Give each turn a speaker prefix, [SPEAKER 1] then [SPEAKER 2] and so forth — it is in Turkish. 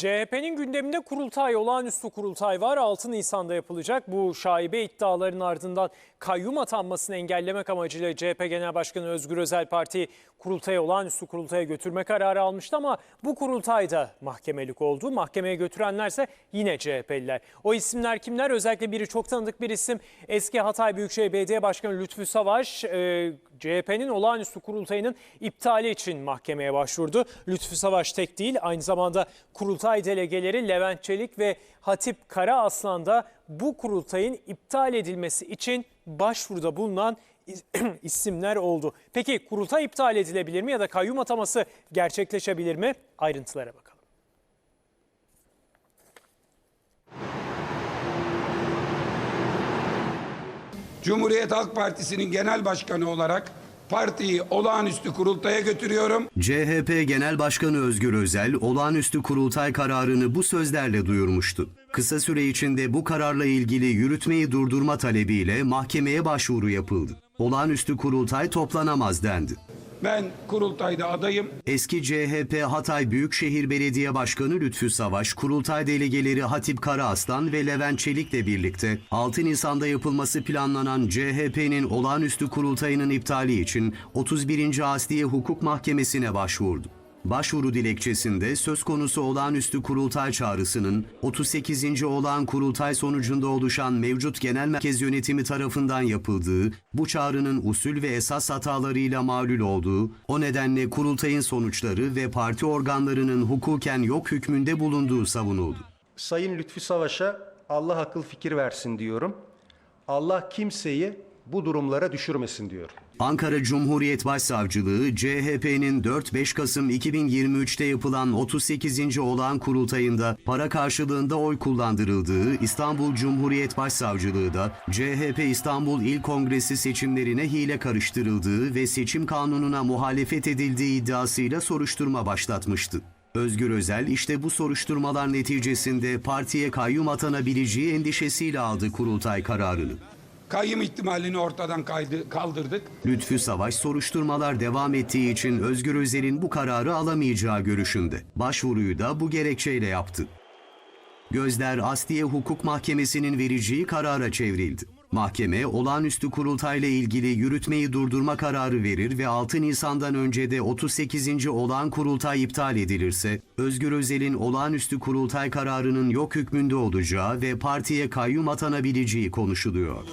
[SPEAKER 1] CHP'nin gündeminde kurultay, olağanüstü kurultay var. 6 Nisan'da yapılacak. Bu şaibe iddiaların ardından kayyum atanmasını engellemek amacıyla CHP Genel Başkanı Özgür Özel Parti kurultaya, olağanüstü kurultaya götürme kararı almıştı ama bu kurultayda mahkemelik oldu. Mahkemeye götürenlerse yine CHP'liler. O isimler kimler? Özellikle biri çok tanıdık bir isim. Eski Hatay Büyükşehir Belediye Başkanı Lütfü Savaş, e, CHP'nin olağanüstü kurultayının iptali için mahkemeye başvurdu. Lütfü Savaş tek değil, aynı zamanda kurultay delegeleri Levent Çelik ve Hatip Karaaslan da bu kurultayın iptal edilmesi için başvuruda bulunan is- isimler oldu. Peki kurultay iptal edilebilir mi ya da kayyum ataması gerçekleşebilir mi? Ayrıntılara bakalım.
[SPEAKER 2] Cumhuriyet Halk Partisi'nin genel başkanı olarak partiyi olağanüstü kurultaya götürüyorum.
[SPEAKER 3] CHP Genel Başkanı Özgür Özel olağanüstü kurultay kararını bu sözlerle duyurmuştu. Kısa süre içinde bu kararla ilgili yürütmeyi durdurma talebiyle mahkemeye başvuru yapıldı. Olağanüstü kurultay toplanamaz dendi.
[SPEAKER 2] Ben kurultayda adayım.
[SPEAKER 3] Eski CHP Hatay Büyükşehir Belediye Başkanı Lütfü Savaş, kurultay delegeleri Hatip Karaaslan ve Levent Çelik'le birlikte 6 Nisan'da yapılması planlanan CHP'nin olağanüstü kurultayının iptali için 31. Asliye Hukuk Mahkemesi'ne başvurdu. Başvuru dilekçesinde söz konusu olağanüstü kurultay çağrısının 38. olağan kurultay sonucunda oluşan mevcut genel merkez yönetimi tarafından yapıldığı, bu çağrının usul ve esas hatalarıyla mağlul olduğu, o nedenle kurultayın sonuçları ve parti organlarının hukuken yok hükmünde bulunduğu savunuldu.
[SPEAKER 4] Sayın Lütfü Savaş'a Allah akıl fikir versin diyorum. Allah kimseyi bu durumlara düşürmesin diyorum.
[SPEAKER 3] Ankara Cumhuriyet Başsavcılığı, CHP'nin 4-5 Kasım 2023'te yapılan 38. olağan kurultayında para karşılığında oy kullandırıldığı İstanbul Cumhuriyet Başsavcılığı da CHP İstanbul İl Kongresi seçimlerine hile karıştırıldığı ve seçim kanununa muhalefet edildiği iddiasıyla soruşturma başlatmıştı. Özgür Özel işte bu soruşturmalar neticesinde partiye kayyum atanabileceği endişesiyle aldı kurultay kararını.
[SPEAKER 2] Kayyım ihtimalini ortadan kaydı, kaldırdık.
[SPEAKER 3] Lütfü Savaş soruşturmalar devam ettiği için Özgür Özel'in bu kararı alamayacağı görüşünde. Başvuruyu da bu gerekçeyle yaptı. Gözler Asliye Hukuk Mahkemesi'nin vereceği karara çevrildi. Mahkeme olağanüstü kurultayla ilgili yürütmeyi durdurma kararı verir ve 6 Nisan'dan önce de 38. olağan kurultay iptal edilirse Özgür Özel'in olağanüstü kurultay kararının yok hükmünde olacağı ve partiye kayyum atanabileceği konuşuluyor.